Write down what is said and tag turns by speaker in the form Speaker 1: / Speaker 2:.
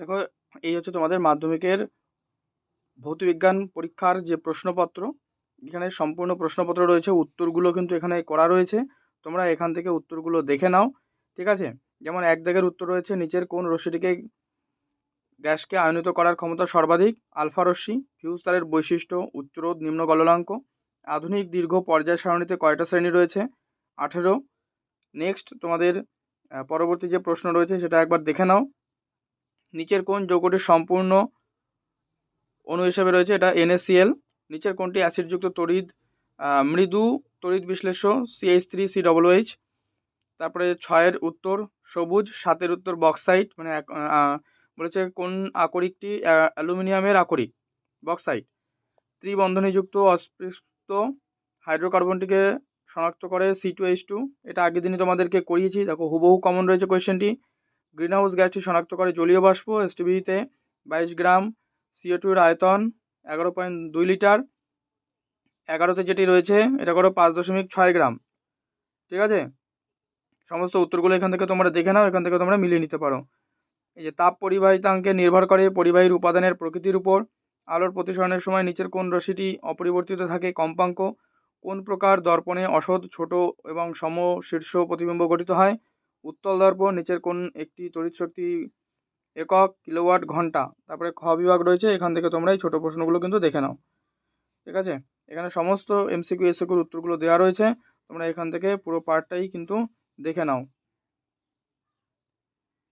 Speaker 1: দেখো, এই হচ্ছে তোমাদের মাধ্যমিকের ভৌতবিজ্ঞান পরীক্ষার যে প্রশ্নপত্র, এখানে সম্পূর্ণ প্রশ্নপত্র রয়েছে, উত্তরগুলো কিন্তু এখানে করা রয়েছে, তোমরা এখান থেকে উত্তরগুলো দেখে নাও, ঠিক আছে? যেমন এক দাগের উত্তর রয়েছে, নিচের কোন রশ্মিটিকে গ্যাসকে আয়নিত করার ক্ষমতা সর্বাধিক? আলফা রশ্মি ফিউজ তারের বৈশিষ্ট্য উচ্চ রোধ নিম্ন গলনাঙ্ক। আধুনিক দীর্ঘ পর্যায় সারণীতে কয়টা শ্রেণি রয়েছে? আঠেরো। নেক্সট তোমাদের পরবর্তী যে প্রশ্ন রয়েছে, সেটা একবার দেখে নাও। নিচের কোন যৌগটি সম্পূর্ণ অণু হিসেবে রয়েছে, এটা এনএসিএল নিচের কোনটি অ্যাসিডযুক্ত তড়িৎ মৃদু তড়িৎ বিশ্লেষ্য C H three C double H তারপরে ছয়ের উত্তর সবুজ, সাতের উত্তর বক্সাইট মানে বলেছে কোন আকরিকটি অ্যালুমিনিয়ামের আকরিক বক্সাইট ত্রিবন্ধনীযুক্ত অস্পৃষ্ট হাইড্রোকার্বনটিকে শনাক্ত করে সি টু এইচ টু এটা আগের দিনই তোমাদেরকে করিয়েছি। দেখো, হুবহু কমন রয়েছে কোয়েশ্চেনটি গ্রিনহাউস গ্যাসটি শনাক্ত করে জলীয় বাষ্প এসটিভিতে বাইশ গ্রাম সিও টুর আয়তন এগারো পয়েন্ট দুই লিটার। এগারোতে যেটি রয়েছে, এটা করো পাঁচ দশমিক ছয় গ্রাম। ঠিক আছে? সমস্ত উত্তরগুলো এখান থেকে তোমরা দেখে নাও, এখান থেকে তোমরা মিলিয়ে নিতে পারো। এই যে তাপ পরিবাহিতাঙ্কে নির্ভর করে পরিবাহীর উপাদানের প্রকৃতির উপর। আলোর প্রতিসরণের সময় নিচের কোন রশ্মিটি অপরিবর্তিত থাকে কম্পাঙ্ক। কোন প্রকার দর্পণে অসৎ, ছোট এবং সম শীর্ষ প্রতিবিম্ব গঠিত হয়? উত্তল দর্প, নিচের কোন একটি তড়িৎ শক্তি একক কিলোওয়াট ঘণ্টা। তারপরে খ বিভাগ রয়েছে, এখান থেকে তোমরা এই ছোটো প্রশ্নগুলো কিন্তু দেখে নাও। ঠিক আছে? এখানে সমস্ত এমসিকিউ এসিকিউর উত্তরগুলো দেওয়া রয়েছে। তোমরা এখান থেকে পুরো পার্টটাই কিন্তু দেখে নাও।